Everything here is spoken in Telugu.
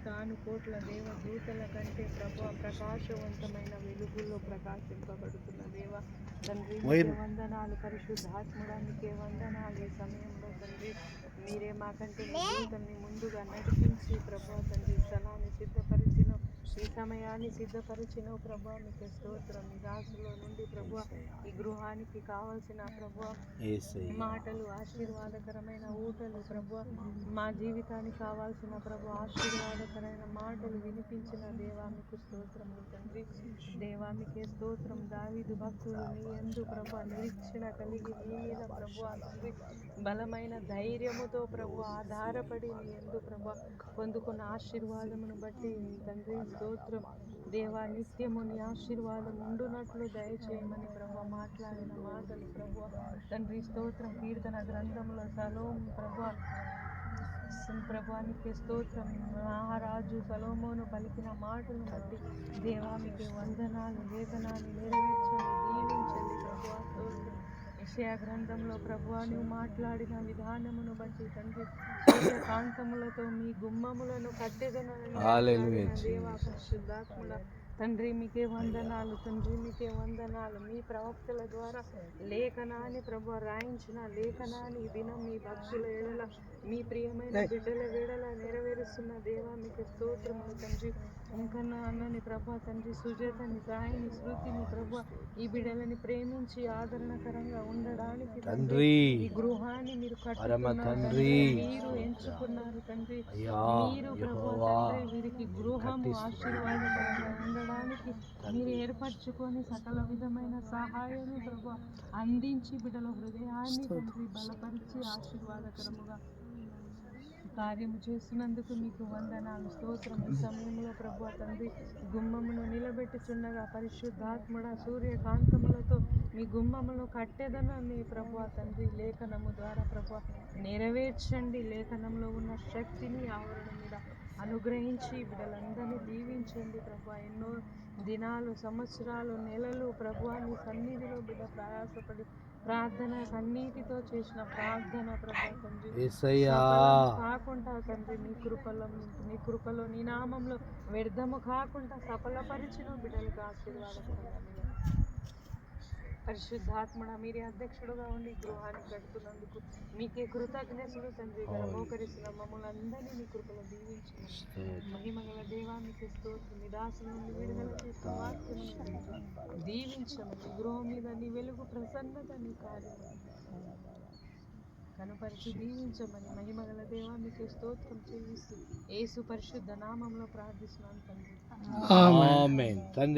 కోటాను కోట్ల దేవ దూతల కంటే ప్రభు ప్రకాశవంతమైన వెలుగుల్లో ప్రకాశింపబడుతున్న దేవ తండ్రి వందనాలు పరిశుద్ధాత్ముడానికి వందనాలు ఈ సమయంలో తండ్రి మీరే మాకంటే మీ ముందుగా నడిపించి ప్రభు తండ్రి స్థలాన్ని సిద్ధపరిచిన ఈ సమయాన్ని సిద్ధపరిచిన ప్రభు మీకు స్తోత్రం. మీ దాసులో నుండి ప్రభు ఈ గృహానికి కావలసిన ప్రభు మాటలు ఆశీర్వాదకరమైన ఊటలు ప్రభు మా జీవితానికి కావాల్సిన ప్రభు ఆశీర్వాదకరమైన మాటలు వినిపించిన దేవానికి స్తోత్రములు తండ్రి దేవామికే స్తోత్రం. దావీదు భక్తులు నీ ఎందు ప్రభు నిరీక్షణ కలిగి నీ మీద ప్రభు తండ్రి బలమైన ధైర్యముతో ప్రభు ఆధారపడి నీ ఎందు ప్రభు పొందుకున్న ఆశీర్వాదమును బట్టి తండ్రి స్తోత్రం. దేవా నిత్యము నీ ఆశీర్వాదం ఉండునట్లు దయచేయమని ప్రభు మాట్లాడిన మాటలు ప్రభు. తండ్రి స్తోత్రం కీర్తన గ్రంథంలో సలోం ప్రభు. ప్రభానికి స్తోత్రం మహారాజు సలోమోను పలికిన మాటలు బట్టి దేవానికి వందనాలు లేఖనాలు నెరవేర్చండి దీవించండి ప్రభు. స్తోత్రం. యెషయా గ్రంథంలో ప్రభు నువ్వు మాట్లాడిన విధానమును బట్టి తండ్రి సూర్యకాంతములతో మీ గుమ్మములను కట్టెదనని దేవా పరిశుద్ధాత్ముల తండ్రి మీకే వందనాలు తండ్రి మీకే వందనాలు. మీ ప్రవక్తల ద్వారా లేఖనాన్ని ప్రభు రాయించిన లేఖనాన్ని దినం మీ భక్తుల ఎడల మీ ప్రియమైన బిడ్డల వేడల నెరవేరుస్తున్న దేవా మీకు స్తోత్రములు తండ్రి. ఇంకా నా అన్నని ప్రభా తండ్రి సుజాతని సాయిని శృతిని ప్రభా ఈ బిడ్డలని ప్రేమించి ఆదరణకరంగా ఉండడానికి తండ్రి. ఈ గృహాన్ని మీరు కట్టుకున్నారు. మీరు ఎంచుకున్నారు తండ్రి. మీరు ప్రభు వీరికి గృహము ఆశీర్వాదకరంగా ఉండడానికి మీరు ఏర్పరచుకొని సకల విధమైన సహాయాన్ని ప్రభు అందించి బిడ్డల హృదయాన్ని తండ్రి బలపరిచి ఆశీర్వాదకరముగా కార్యము చేస్తున్నందుకు మీకు వందనాలు. స్తోత్రం ఈ సమయంలో ప్రభు తండ్రి గుమ్మమును నిలబెట్టుచుండగా పరిశుద్ధాత్ముడ సూర్యకాంతములతో మీ గుమ్మమును కట్టెదనని ప్రభు తండ్రి లేఖనము ద్వారా ప్రభు నెరవేర్చండి. లేఖనంలో ఉన్న శక్తిని ఆవరణ మీద అనుగ్రహించి బిడ్డలందరినీ దీవించండి ప్రభు. ఎన్నో దినాలు సంవత్సరాలు నెలలు ప్రభు నీ సన్నిధిలో బిడ్డ ప్రయాసపడి ప్రార్థన కన్నీటితో చేసిన ప్రార్థన ప్రభు తండ్రి. యేసయ్యా సఫలం కాకుండా తండ్రి నీ కృపలో నీ కృపలో నీ నామంలో వ్యర్థము కాకుండా సఫలపరిచిన బిడ్డలకు నిలబెట్టు. పరిశుద్ధాత్మడ మీరే అధ్యక్షుడుగా ఉండి గృహాన్ని కడుతున్నందుకు మీకే కృతజ్ఞతలు తండ్రి. గల మోకరిసిన మమ్మల్ని అందరినీ నీ కృపలో దీవించి మహిమగల దేవా మీకు స్తోత్రం మీ దాసుల నుండి విడుదల చేసిన వాక్యమును దీవించమని గృహం మీద నీ వెలుగు ప్రసన్నత నీ కార్యం కనుపరిచి దీవించమని మహిమగల దేవా మీకు స్తోత్రం చెల్లిస్తూ యేసు పరిశుద్ధ నామంలో ప్రార్థిస్తున్నాను తండ్రి. ఆమేన్ తండ్రి